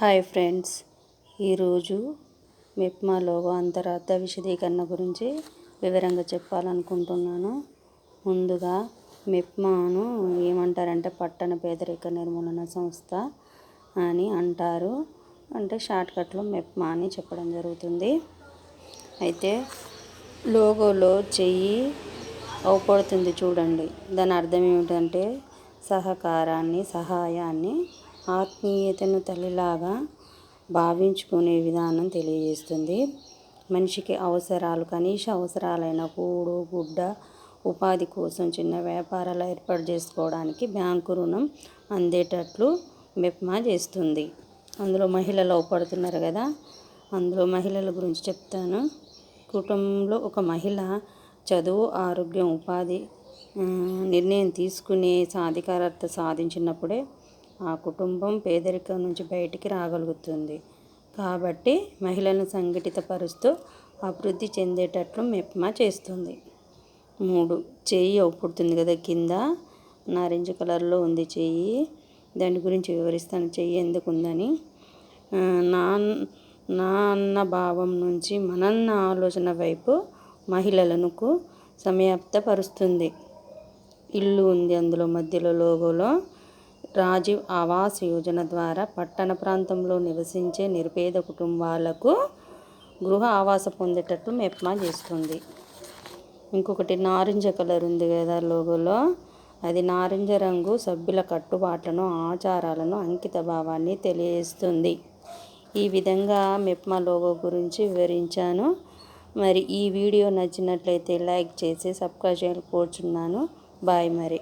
Hi friends. ఈరోజు MEPMA logo అంతరార్థ విశదీకరణ గురించి వివరంగా చెప్పాలనుకుంటున్నాను. ముందుగా మెప్మాను ఏమంటారంటే పట్టణ పేదరిక నిర్మూలన సంస్థ అని అంటారు. అంటే షార్ట్కట్లో మెప్మా అని చెప్పడం జరుగుతుంది. అయితే లోగోలో చెయ్యి అవపడుతుంది చూడండి. దాని అర్థం ఏమిటంటే సహకారాన్ని సహాయాన్ని ఆత్మీయతను తల్లిలాగా భావించుకునే విధానం తెలియజేస్తుంది. మనిషికి అవసరాలు కనీస అవసరాలైన కూడు గుడ్డ ఉపాధి కోసం చిన్న వ్యాపారాలు ఏర్పాటు చేసుకోవడానికి బ్యాంకు రుణం అందేటట్లు మెప్మా చేస్తుంది. అందులో మహిళలు అవపడుతున్నారు కదా అందులో మహిళల గురించి చెప్తాను. కుటుంబంలో ఒక మహిళ చదువు ఆరోగ్యం ఉపాధి నిర్ణయం తీసుకునే సాధికారత సాధించినప్పుడే ఆ కుటుంబం పేదరికం నుంచి బయటికి రాగలుగుతుంది. కాబట్టి మహిళలను సంఘటితపరుస్తూ అభివృద్ధి చెందేటట్లు మెప్మా చేస్తుంది. మూడు చెయ్యి ఒప్పుడుతుంది కదా కింద. నారింజ కలర్లో ఉంది చెయ్యి దాని గురించి వివరిస్తాను. చెయ్యి ఎందుకు ఉందని. నా నా అన్న భావం నుంచి మనన్న ఆలోచన వైపు మహిళలను సమయాప్తపరుస్తుంది. ఇల్లు ఉంది అందులో మధ్యలో లోగోలో. రాజీవ్ ఆవాస్ యోజన ద్వారా పట్టణ ప్రాంతంలో నివసించే నిరుపేద కుటుంబాలకు గృహ ఆవాస పొందేటట్టు మెప్మా చేస్తుంది. ఇంకొకటి నారింజ కలర్ ఉంది కదా లోగోలో. అది నారింజ రంగు సభ్యుల కట్టుబాట్లను ఆచారాలను అంకిత భావాన్ని తెలియజేస్తుంది. ఈ విధంగా మెప్మా లోగో గురించి వివరించాను. మరి ఈ వీడియో నచ్చినట్లయితే లైక్ చేసి సబ్స్క్రైబ్ చేయాలి కోరుచున్నాను. బాయ్ మరి.